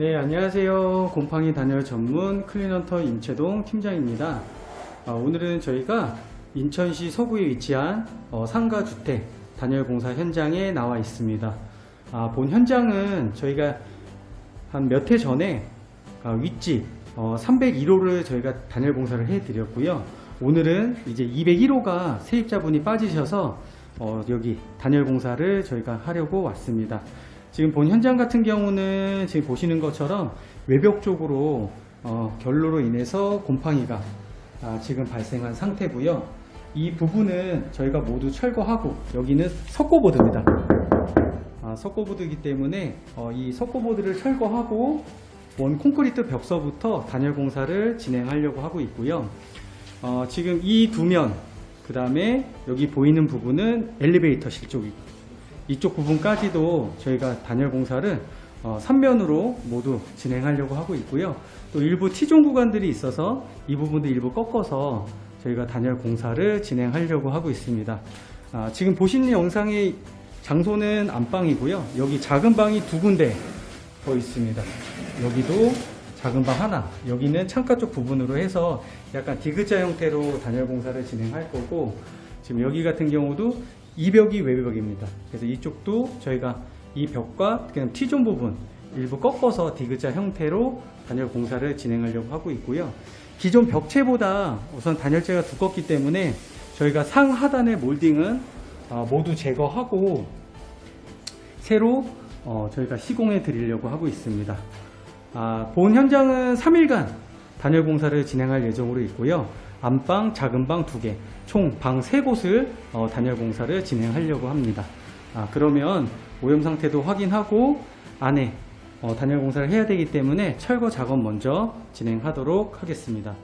네, 안녕하세요. 곰팡이 단열 전문 클리넌터 임채동 팀장입니다. 아, 오늘은 저희가 인천시 서구에 위치한 어, 상가주택 단열 공사 현장에 나와 있습니다. 아, 본 현장은 저희가 한 몇 해 전에 아, 윗집 301호를 저희가 단열 공사를 해드렸고요. 오늘은 이제 201호가 세입자분이 빠지셔서 어, 여기 단열 공사를 저희가 하려고 왔습니다. 지금 본 현장 같은 경우는 지금 보시는 것처럼 외벽 쪽으로 어, 결로로 인해서 곰팡이가 아, 지금 발생한 상태고요. 이 부분은 저희가 모두 철거하고 여기는 석고보드입니다. 아, 석고보드이기 때문에 어, 이 석고보드를 철거하고 원 콘크리트 벽서부터 단열 공사를 진행하려고 하고 있고요. 어, 지금 이 두 면, 그 다음에 여기 보이는 부분은 엘리베이터실 쪽이고 이쪽 부분까지도 저희가 단열 공사를 어, 3면으로 모두 진행하려고 하고 있고요. 또 일부 T존 구간들이 있어서 이 부분도 일부 꺾어서 저희가 단열 공사를 진행하려고 하고 있습니다. 아, 지금 보시는 영상의 장소는 안방이고요. 여기 작은 방이 두 군데 더 있습니다. 여기도 작은 방 하나, 여기는 창가 쪽 부분으로 해서 약간 디귿자 형태로 단열 공사를 진행할 거고, 지금 여기 같은 경우도 이 벽이 외벽입니다. 그래서 이쪽도 저희가 이 벽과 그냥 T존 부분 일부 꺾어서 디귿자 형태로 단열 공사를 진행하려고 하고 있고요. 기존 벽체보다 우선 단열재가 두껍기 때문에 저희가 상하단의 몰딩은 어, 모두 제거하고 새로 어, 저희가 시공해 드리려고 하고 있습니다. 아, 본 현장은 3일간 단열 공사를 진행할 예정으로 있고요. 안방, 작은 방 두 개, 총 방 세 곳을 어, 단열 공사를 진행하려고 합니다. 아, 그러면 오염 상태도 확인하고 안에 어, 단열 공사를 해야 되기 때문에 철거 작업 먼저 진행하도록 하겠습니다.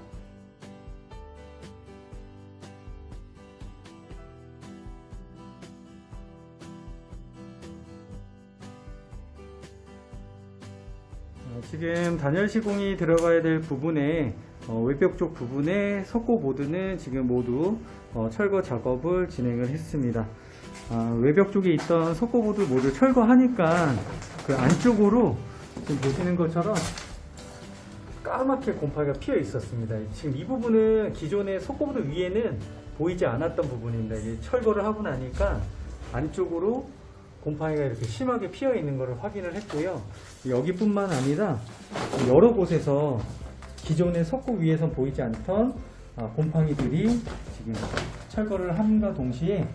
어, 지금 단열 시공이 들어가야 될 부분에 어, 외벽 쪽 부분에 석고 보드는 지금 모두 어, 철거 작업을 진행을 했습니다. 아, 외벽 쪽에 있던 석고 보드 모두 철거하니까 그 안쪽으로 지금 보시는 것처럼 까맣게 곰팡이가 피어 있었습니다. 지금 이 부분은 기존의 석고보드 위에는 보이지 않았던. 이제 철거를 하고 나니까 안쪽으로 곰팡이가 이렇게 심하게 피어 있는 것을 확인을 했고요. 여기뿐만 아니라 여러 곳에서 기존의 석고 위에선 보이지 않던 아, 곰팡이들이 지금 철거를 함과 동시에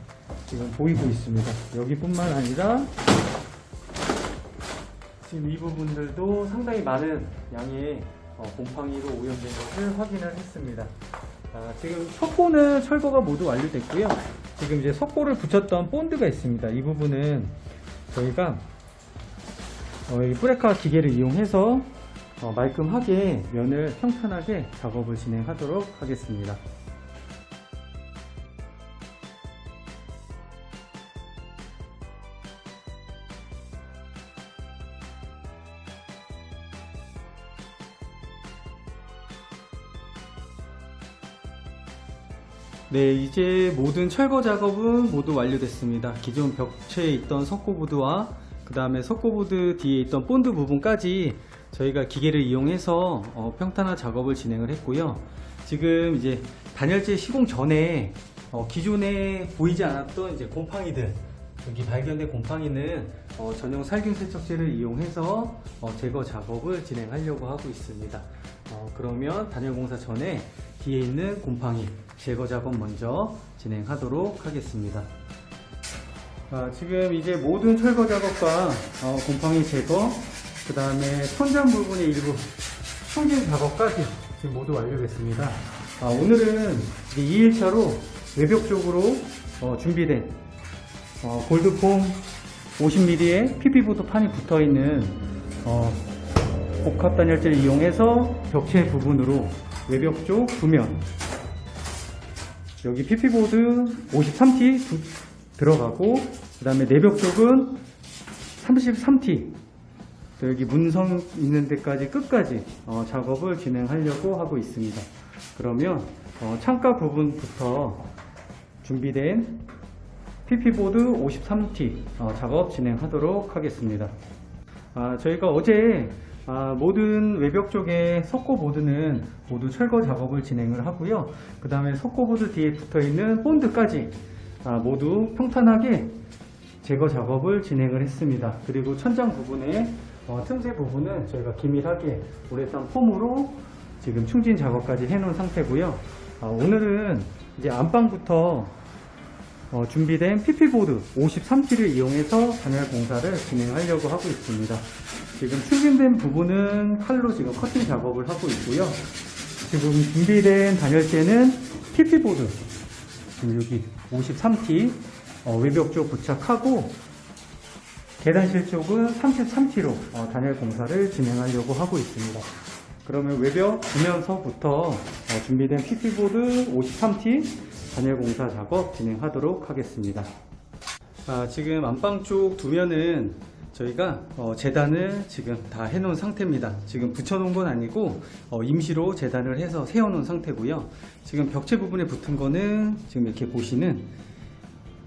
지금 보이고 있습니다. 여기뿐만 아니라 지금 이 부분들도 상당히 많은 양의 어, 곰팡이로 오염된 것을 확인을 했습니다. 아, 지금 석고는 철거가 모두 완료됐고요. 지금 이제 석고를 붙였던 본드가 있습니다. 이 부분은 저희가 어, 이 브레카 기계를 이용해서 어, 말끔하게 면을 평탄하게 작업을 진행하도록 하겠습니다. 네, 이제 모든 철거 작업은 모두 완료됐습니다. 기존 벽체에 있던 석고보드와 그 다음에 석고보드 뒤에 있던 본드 부분까지 저희가 기계를 이용해서 어, 평탄화 작업을 진행을 했고요. 지금 이제 단열재 시공 전에 어, 기존에 보이지 않았던 이제 곰팡이들 여기 발견된 곰팡이는 어, 전용 살균 세척제를 이용해서 어, 제거 작업을 진행하려고 하고 있습니다. 어, 그러면 단열 공사 전에 뒤에 있는 곰팡이 제거 작업 먼저 진행하도록 하겠습니다. 아, 지금 이제 모든 철거 작업과 어, 곰팡이 제거, 그 다음에 천장 부분의 일부 청진 작업까지 지금 모두 완료됐습니다. 아, 오늘은 이제 2일차로 외벽 쪽으로 어, 준비된 어, 골드폼 50mm의 PP보드 판이 붙어 있는 어, 복합 단열재를 이용해서 벽체 부분으로 외벽 쪽 두면 여기 PP보드 53T 두- 들어가고 그 다음에 내벽 쪽은 33T 또 여기 문성 있는 데까지 끝까지 어, 작업을 진행하려고 하고 있습니다. 그러면 어, 창가 부분부터 준비된 PP보드 53T 어, 작업 진행하도록 하겠습니다. 아, 저희가 어제 아, 모든 외벽 쪽에 석고보드는 모두 철거 작업을 진행을 하고요. 그 다음에 석고보드 뒤에 붙어 있는 본드까지 아, 모두 평탄하게 제거 작업을 진행을 했습니다. 그리고 천장 부분에 어, 틈새 부분은 저희가 기밀하게 우레탄 폼으로 지금 충진 작업까지 해놓은 상태고요. 아, 오늘은 이제 안방부터 어, 준비된 PP보드 53T를 이용해서 단열 공사를 진행하려고 하고 있습니다. 지금 충진된 부분은 칼로 지금 커팅 작업을 하고 있고요. 지금 준비된 단열재는 PP보드 지금 여기 53T 어, 외벽 쪽 부착하고 계단실 쪽은 33T로 어, 단열 공사를 진행하려고 하고 있습니다. 그러면 외벽 지면서부터 어, 준비된 PP보드 53T 단열 공사 작업 진행하도록 하겠습니다. 아, 지금 안방 쪽 두면은 저희가 어, 재단을 지금 다 해놓은 상태입니다. 지금 붙여놓은 건 아니고 어, 임시로 재단을 해서 세워놓은 상태고요. 지금 벽체 부분에 붙은 거는 지금 이렇게 보시는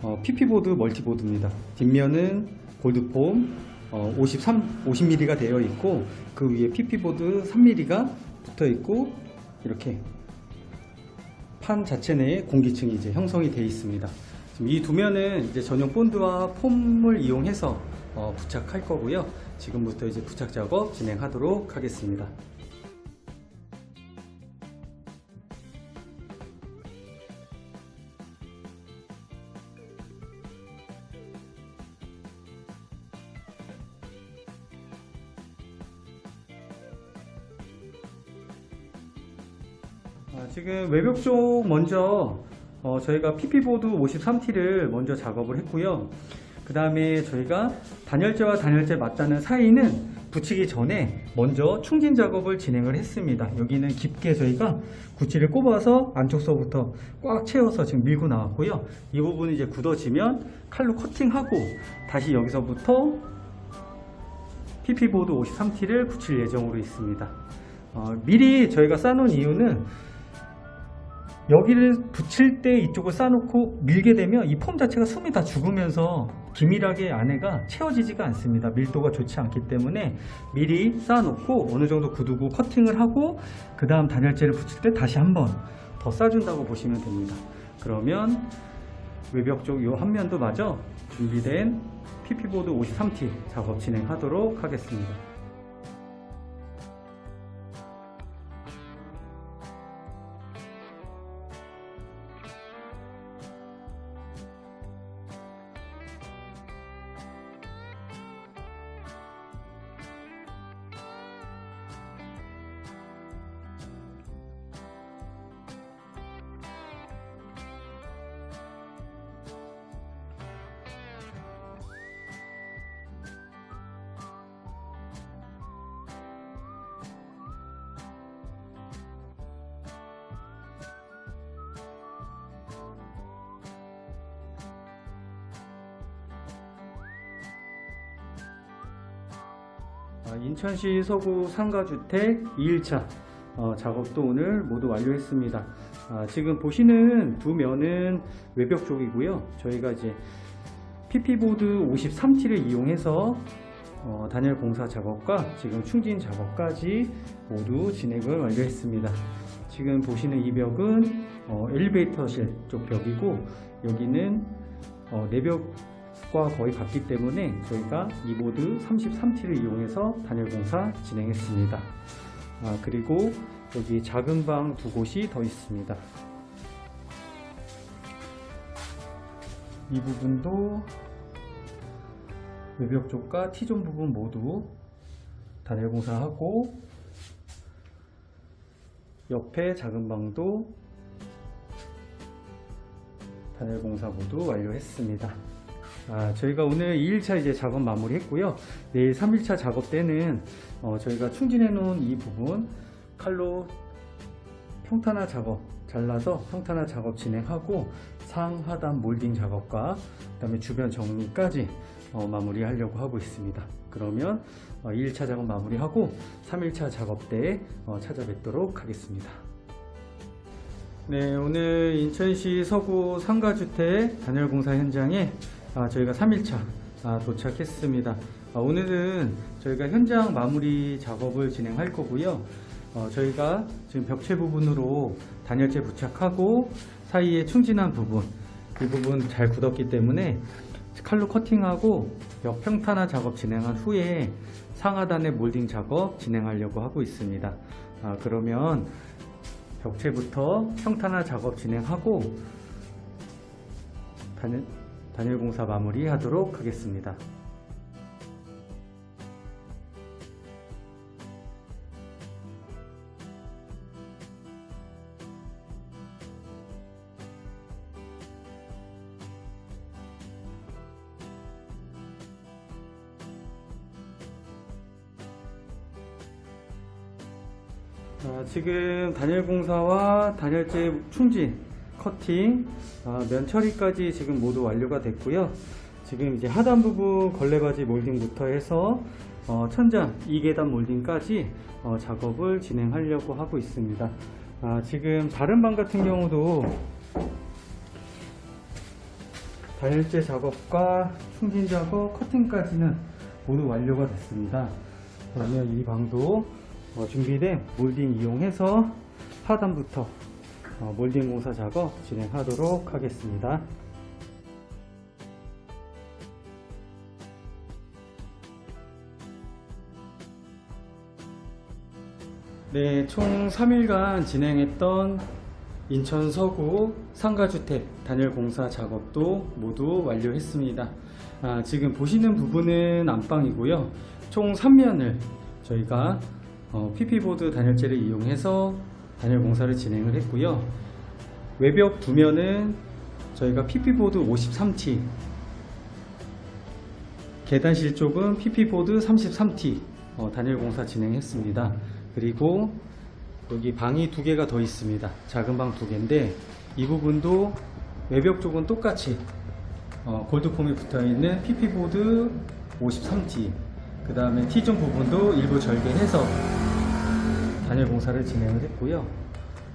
어, PP보드 멀티보드입니다. 뒷면은 골드폼 어, 53, 50mm가 되어 있고 그 위에 PP보드 3mm가 붙어 있고 이렇게 판 자체 내에 공기층이 이제 형성이 되어 있습니다. 이 두 면은 이제 전용 본드와 폼을 이용해서 어, 부착할 거고요. 지금부터 이제 부착 작업 진행하도록 하겠습니다. 지금 외벽 쪽 먼저 어, 저희가 PP보드 53T를 먼저 작업을 했고요. 그 다음에 저희가 단열재와 단열재 맞닿는 사이는 붙이기 전에 먼저 충진 작업을 진행을 했습니다. 여기는 깊게 저희가 구치를 꼽아서 안쪽서부터 꽉 채워서 지금 밀고 나왔고요. 이 부분이 이제 굳어지면 칼로 커팅하고 다시 여기서부터 PP보드 53T를 붙일 예정으로 있습니다. 어, 미리 저희가 쌓아놓은 이유는 여기를 붙일 때 이쪽을 쌓아놓고 밀게 되면 이 폼 자체가 숨이 다 죽으면서 기밀하게 안에가 채워지지가 않습니다. 밀도가 좋지 않기 때문에 미리 쌓아놓고 어느 정도 굳고 커팅을 하고 그 다음 단열재를 붙일 때 다시 한번 더 싸준다고 보시면 됩니다. 그러면 외벽 쪽 이 한 면도 마저 준비된 PP보드 53T 작업 진행하도록 하겠습니다. 인천시 서구 상가주택 2일차 어, 작업도 오늘 모두 완료했습니다. 아, 지금 보시는 두 면은 외벽 쪽이고요. 저희가 이제 PP보드 53T를 이용해서 어, 단열 공사 작업과 지금 충진 작업까지 모두 진행을 완료했습니다. 지금 보시는 이 벽은 어, 엘리베이터실 쪽 벽이고 여기는 어, 내벽 과 거의 같기 때문에 저희가 이 보드 33T를 이용해서 단열 공사 진행했습니다. 아, 그리고 여기 작은 방 두 곳이 더 있습니다. 이 부분도 외벽 쪽과 T존 부분 모두 단열 공사하고 옆에 작은 방도 단열 공사 모두 완료했습니다. 아, 저희가 오늘 2일차 이제 작업 마무리 했고요. 내일 3일차 작업 때는 어, 저희가 충진해 놓은 이 부분 칼로 평탄화 작업 잘라서 평탄화 작업 진행하고 상하단 몰딩 작업과 그 다음에 주변 정리까지 어, 마무리하려고 하고 있습니다. 그러면 어, 2일차 작업 마무리하고 3일차 작업 때 어, 찾아뵙도록 하겠습니다. 네, 오늘 인천시 서구 상가주택 단열공사 현장에 아, 저희가 3일차 아, 도착했습니다. 아, 오늘은 저희가 현장 마무리 작업을 진행할 거고요. 어, 저희가 지금 벽체 부분으로 단열재 부착하고 사이에 충진한 부분, 이 부분 잘 굳었기 때문에 칼로 커팅하고 벽 평탄화 작업 진행한 후에 상하단의 몰딩 작업 진행하려고 하고 있습니다. 아, 그러면 벽체부터 평탄화 작업 진행하고 단열, 단열 공사 마무리 하도록 하겠습니다. 아, 지금 단열 공사와 단열재 충진, 커팅, 아, 면 처리까지 지금 모두 완료가 됐고요. 지금 이제 하단 부분 걸레바지 몰딩부터 해서 어, 천장 2계단 몰딩까지 어, 작업을 진행하려고 하고 있습니다. 아, 지금 다른 방 같은 경우도 단열재 작업과 충진 작업, 커팅까지는 모두 완료가 됐습니다. 그러면 이 방도 어, 준비된 몰딩 이용해서 하단부터 어, 몰딩 공사 작업 진행하도록 하겠습니다. 네, 총 3일간 진행했던 인천 서구 상가주택 단열 공사 작업도 모두 완료했습니다. 아, 지금 보시는 부분은 안방이고요. 총 3면을 저희가 어, PP보드 단열재를 이용해서 단열 공사를 진행을 했고요. 외벽 두 면은 저희가 PP보드 53T, 계단실 쪽은 PP보드 33T 어, 단열 공사 진행했습니다. 그리고 여기 방이 두 개가 더 있습니다. 작은 방 두 개인데 이 부분도 외벽 쪽은 똑같이 어, 골드폼이 붙어 있는 PP보드 53T 그 다음에 T존 부분도 일부 절개해서 단열 공사를 진행을 했고요.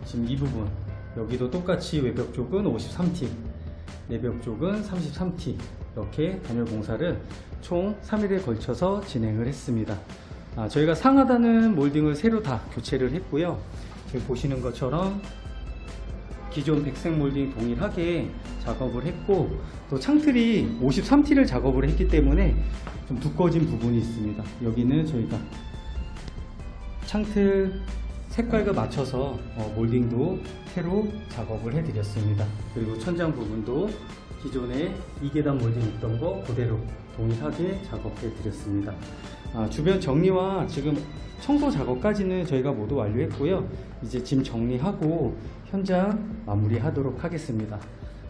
지금 이 부분 여기도 똑같이 외벽 쪽은 53T 내벽 쪽은 33T 이렇게 단열 공사를 총 3일에 걸쳐서 진행을 했습니다. 아, 저희가 상하단은 몰딩을 새로 다 교체를 했고요. 지금 보시는 것처럼 기존 백색 몰딩 동일하게 작업을 했고 또 창틀이 53T를 작업을 했기 때문에 좀 두꺼워진 부분이 있습니다. 여기는 저희가 창틀 색깔과 맞춰서 어, 몰딩도 새로 작업을 해드렸습니다. 그리고 천장 부분도 기존에 2계단 몰딩 있던 거 그대로 동일하게 작업해 드렸습니다. 아, 주변 정리와 지금 청소 작업까지는 저희가 모두 완료했고요. 이제 짐 정리하고 현장 마무리하도록 하겠습니다.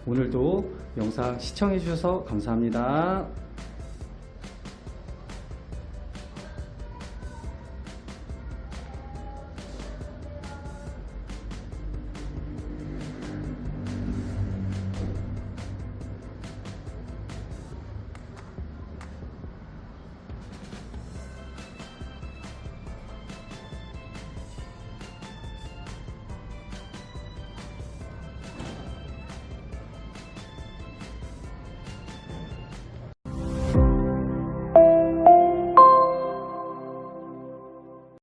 오늘도 영상 시청해 주셔서 감사합니다.